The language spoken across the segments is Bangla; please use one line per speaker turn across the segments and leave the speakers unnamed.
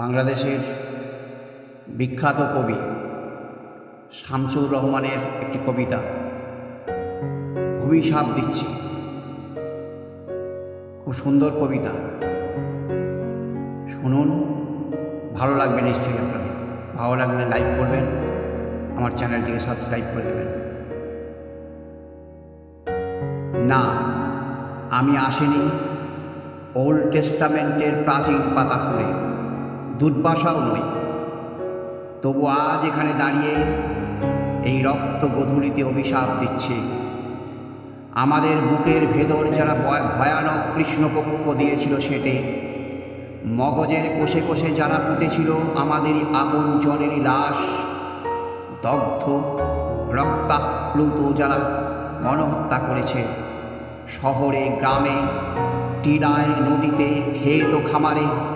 বাংলাদেশের বিখ্যাত কবি শামসুর রহমানের একটি কবিতা অভিশাপ দিচ্ছি। খুব সুন্দর কবিতা। শুনুন, ভালো লাগবে নিশ্চয়ই আপনাদের। ভালো লাগলে লাইক করবেন, আমার চ্যানেলটিকে সাবস্ক্রাইব করে দেবেন। না, আমি আসিনি ওল্ড টেস্টামেন্টের প্রাচীন পাতা খুলে দুর্বাসাও নই তবু আজ এখানে দাঁড়িয়ে এই রক্ত গধূলিতে অভিশাপ দিচ্ছে। আমাদের বুকের ভেতর যারা ভয়- ভয়ানক কৃষ্ণপক্ষ দিয়েছিল সেটে, মগজের কোষে কোষে যারা পুঁতেছিল, আমাদেরই আপন জনেরই লাশ, দগ্ধ রক্তাপ্লুত যারা গণহত্যা করেছে, শহরে, গ্রামে টিলায় নদীতে ও খামারে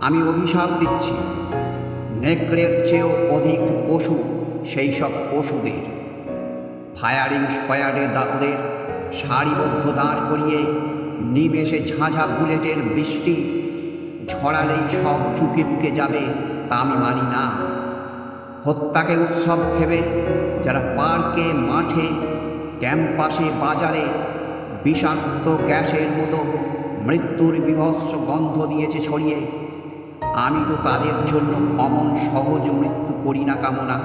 আমি অভিশাপ দিচ্ছি। নেকড়ের চেয়েও অধিক পশু সেই সব পশুদের। ফায়ারিং স্কোয়াডে দা- ওদের সারিবদ্ধ দাঁড় করিয়ে নিমেষে ঝাঁঝা বুলেটের বৃষ্টি ঝরালেই সব চুকে বুকে যাবে তা আমি মানি না। হত্যাকে উৎসব ভেবে যারা পার্কে, মাঠে, ক্যাম্পাসে, বাজারে বিষাক্ত গ্যাসের মতো মৃত্যুর বিভৎস গন্ধ দিয়েছে ছড়িয়ে আমি তো তাদের জন্য অমন সহজ মৃত্যু করি না কামনা।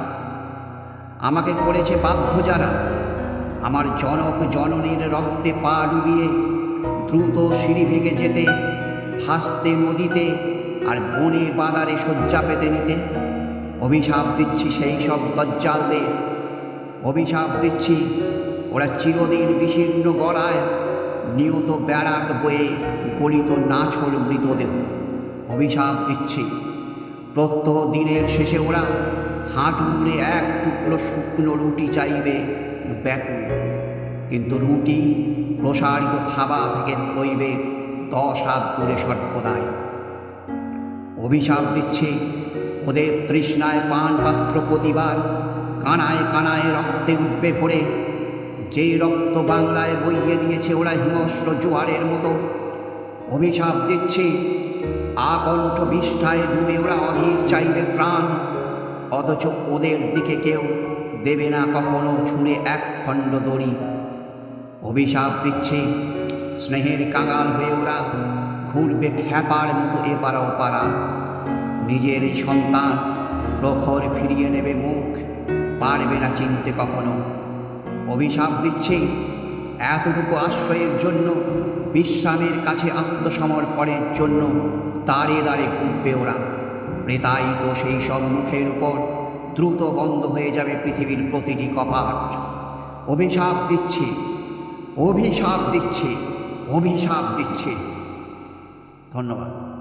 আমাকে করেছে বাধ্য যারা। আমার জনক জননীর রক্তে পা ডুবিয়ে দ্রুত সিঁড়ি ভেঙে যেতে, ভাসতে নদীতে আর বনে বাদারে শয্যা পেতে নিতে। অভিশাপ দিচ্ছি সেই সব দজ্জালদের। অভিশাপ দিচ্ছি ওরা চিরদিন বিশীর্ণ গড়ায় নিয়ত ব্যারাক বয়ে গলিত নাছল মৃতদেহ। অভিশাপ দিচ্ছি। প্রত্যহ দিনের শেষে ওরা হাঁটু মুড়ে এক টুকরো শুকনো রুটি চাইবে ব্যাকুল। কিন্তু রুটি প্রসারিত থাবা থেকে লইবে দশ হাত দূরে সর্বদাই। অভিশাপ দিচ্ছে ওদের তৃষ্ণায় পান পাত্র প্রতিবার, কানায় কানায় রক্তে উঠবে ভরে। যে রক্ত বাংলায় বইয়ে দিয়েছে ওরা হিমস্র জোয়ারের মতো। অভিশাপ দিচ্ছে আকণ্ঠ বিষ্ঠায় ডুবে ওরা অধীর চাইবে ত্রাণ। অথচ ওদের দিকে কেউ দেবে না কখনো ছুঁড়ে এক খণ্ড দড়ি। অভিশাপ দিচ্ছে স্নেহের কাঙাল হয়ে ওরা, ঘুরবে খ্যাপার মতো এপারা ওপারা। নিজের এই সন্তান প্রখর ফিরিয়ে নেবে মুখ, পারবে না চিনতে কখনো। অভিশাপ দিচ্ছে এতটুকু আশ্রয়ের জন্য বিশ্রামের কাছে আত্মসমর্পণের জন্য দাঁড়ে দাঁড়ে ঘুরবে ওরা। প্রেতায়িত সেই সব মুখের উপর দ্রুত বন্ধ হয়ে যাবে পৃথিবীর প্রতিটি কপাট। অভিশাপ দিচ্ছে অভিশাপ দিচ্ছে অভিশাপ দিচ্ছে। ধন্যবাদ।